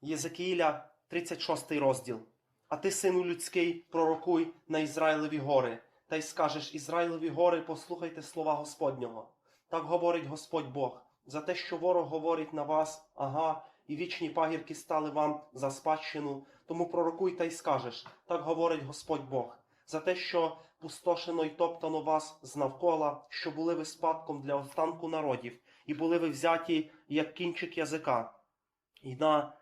Єзекіїля, 36 розділ. А ти, сину людський, пророкуй на Ізраїлеві гори, та й скажеш Ізраїлеві гори, послухайте слова Господнього. Так говорить Господь Бог, за те, що ворог говорить на вас, ага, і вічні пагірки стали вам за спадщину, тому пророкуй та й скажеш, так говорить Господь Бог, за те, що пустошено й топтано вас знавкола, що були ви спадком для останку народів, і були ви взяті, як кінчик язика, і на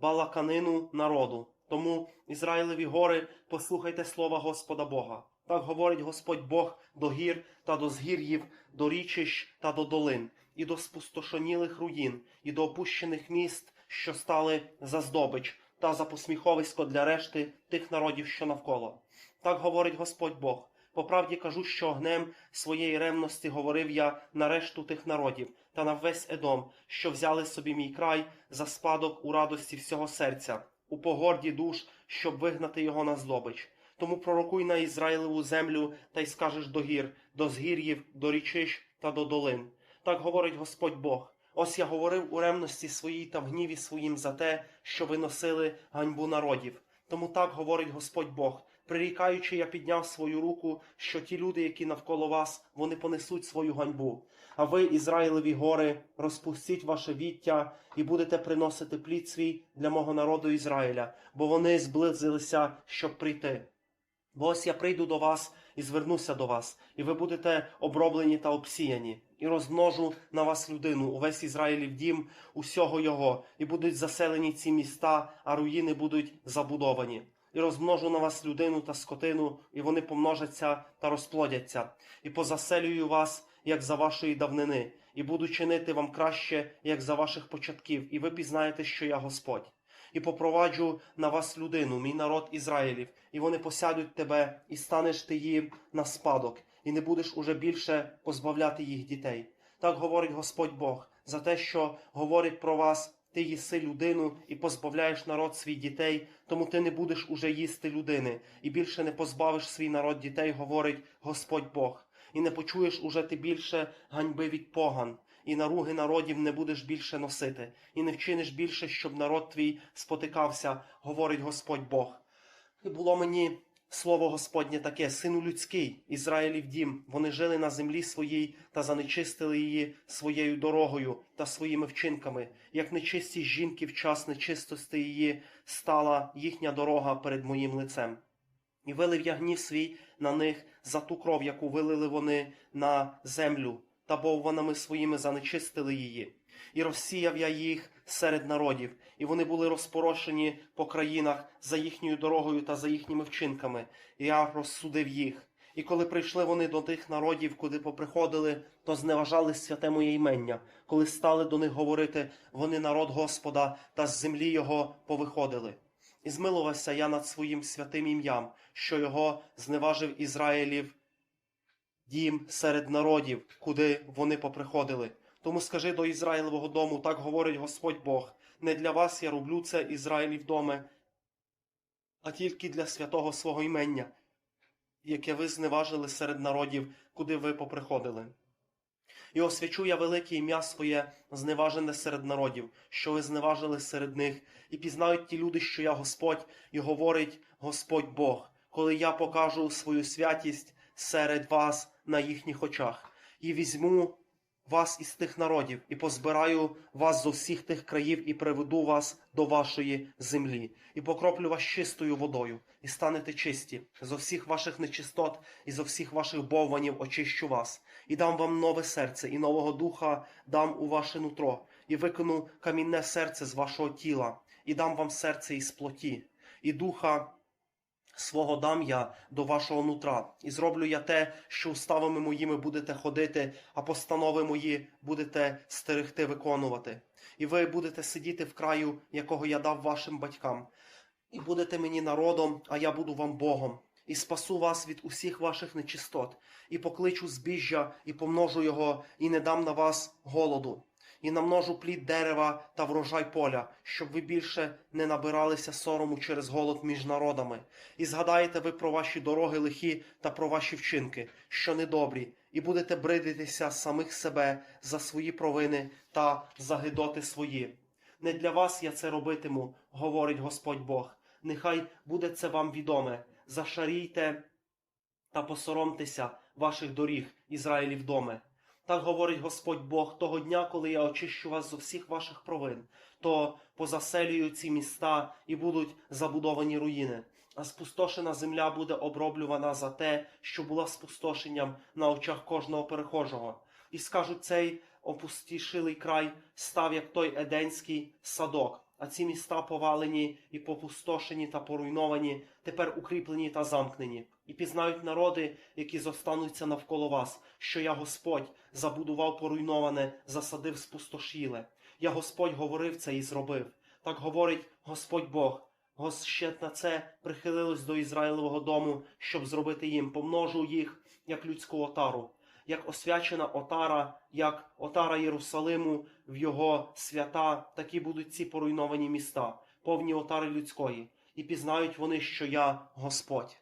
балаканину народу. Тому, Ізраїлеві гори, послухайте слова Господа Бога. Так говорить Господь Бог до гір та до згір'їв, до річищ та до долин, і до спустошонілих руїн, і до опущених міст, що стали за здобич, та за посміховисько для решти тих народів, що навколо. Так говорить Господь Бог. По правді кажу, що огнем своєї ревності говорив я на решту тих народів та на весь Едом, що взяли собі мій край за спадок у радості всього серця, у погорді душ, щоб вигнати його на здобич. Тому пророкуй на Ізраїлеву землю та й скажеш до гір, до згір'їв, до річищ та до долин. Так говорить Господь Бог. Ось я говорив у ревності своїй та в гніві своїм за те, що ви носили ганьбу народів. Тому так говорить Господь Бог. Прирікаючи, я підняв свою руку, що ті люди, які навколо вас, вони понесуть свою ганьбу. А ви, Ізраїлеві гори, розпустіть ваше віття і будете приносити плід свій для мого народу Ізраїля, бо вони зблизилися, щоб прийти. Бо ось я прийду до вас і звернуся до вас, і ви будете оброблені та обсіяні, і розмножу на вас людину, увесь Ізраїлів дім, усього його, і будуть заселені ці міста, а руїни будуть забудовані. І розмножу на вас людину та скотину, і вони помножаться та розплодяться, і позаселюю вас, як за вашої давнини, і буду чинити вам краще, як за ваших початків, і ви пізнаєте, що я Господь і попроваджу на вас людину, мій народ Ізраїлів, і вони посядуть тебе, і станеш ти їм на спадок, і не будеш уже більше позбавляти їх дітей. Так говорить Господь Бог за те, що говорить про вас. Ти їси людину і позбавляєш народ свій дітей, тому ти не будеш уже їсти людини, і більше не позбавиш свій народ дітей, говорить Господь Бог, і не почуєш уже ти більше ганьби від поган, і наруги народів не будеш більше носити, і не вчиниш більше, щоб народ твій спотикався, говорить Господь Бог. І було мені слово Господнє таке, сину людський, Ізраїлів дім, вони жили на землі своїй та занечистили її своєю дорогою та своїми вчинками, як нечисті жінки в час нечистості її стала їхня дорога перед моїм лицем. І вилив я гнів свій на них за ту кров, яку вилили вони на землю, та бовванами своїми занечистили її. І розсіяв я їх серед народів, і вони були розпорошені по країнах за їхньою дорогою та за їхніми вчинками. І я розсудив їх. І коли прийшли вони до тих народів, куди поприходили, то зневажали святе моє імення. Коли стали до них говорити, вони народ Господа та з землі його повиходили. І змилувався я над своїм святим ім'ям, що його зневажив Ізраїлів дім серед народів, куди вони поприходили. Тому скажи до Ізраїлевого дому, так говорить Господь Бог. Не для вас я роблю це, Ізраїлів доме, а тільки для святого свого імення, яке ви зневажили серед народів, куди ви поприходили. І освячу я велике ім'я своє, зневажене серед народів, що ви зневажили серед них, і пізнають ті люди, що я Господь, і говорить Господь Бог, коли я покажу свою святість серед вас на їхніх очах, і візьму вас із тих народів, і позбираю вас з усіх тих країв, і приведу вас до вашої землі, і покроплю вас чистою водою, і станете чисті. З усіх ваших нечистот і з усіх ваших бовванів очищу вас, і дам вам нове серце, і нового духа дам у ваше нутро, і викину камінне серце з вашого тіла, і дам вам серце із плоті, і духа. Свого дам я до вашого нутра, і зроблю я те, що уставами моїми будете ходити, а постанови мої будете стерегти виконувати. І ви будете сидіти в краю, якого я дав вашим батькам, і будете мені народом, а я буду вам Богом, і спасу вас від усіх ваших нечистот, і покличу збіжжя, і помножу його, і не дам на вас голоду і намножу плід дерева та врожай поля, щоб ви більше не набиралися сорому через голод між народами. І згадаєте ви про ваші дороги лихі та про ваші вчинки, що недобрі, і будете бридитися самих себе за свої провини та за гидоти свої. Не для вас я це робитиму, говорить Господь Бог. Нехай буде це вам відоме. Зашарійте та посоромтеся ваших доріг, Ізраїлів доме. Так говорить Господь Бог того дня, коли я очищу вас з усіх ваших провин, то позаселюю ці міста і будуть забудовані руїни. А спустошена земля буде оброблювана за те, що була спустошенням на очах кожного перехожого. І скажуть цей опустішилий край став як той еденський садок, а ці міста повалені і попустошені та поруйновані, тепер укріплені та замкнені. І пізнають народи, які зостануться навколо вас, що я Господь забудував поруйноване, засадив спустошіле. Я Господь говорив це і зробив. Так говорить Господь Бог. Гос на це прихилилось до Ізраїлевого дому, щоб зробити їм, помножу їх, як людську отару, як освячена отара, як отара Єрусалиму в його свята, такі будуть ці поруйновані міста, повні отари людської, і пізнають вони, що я Господь.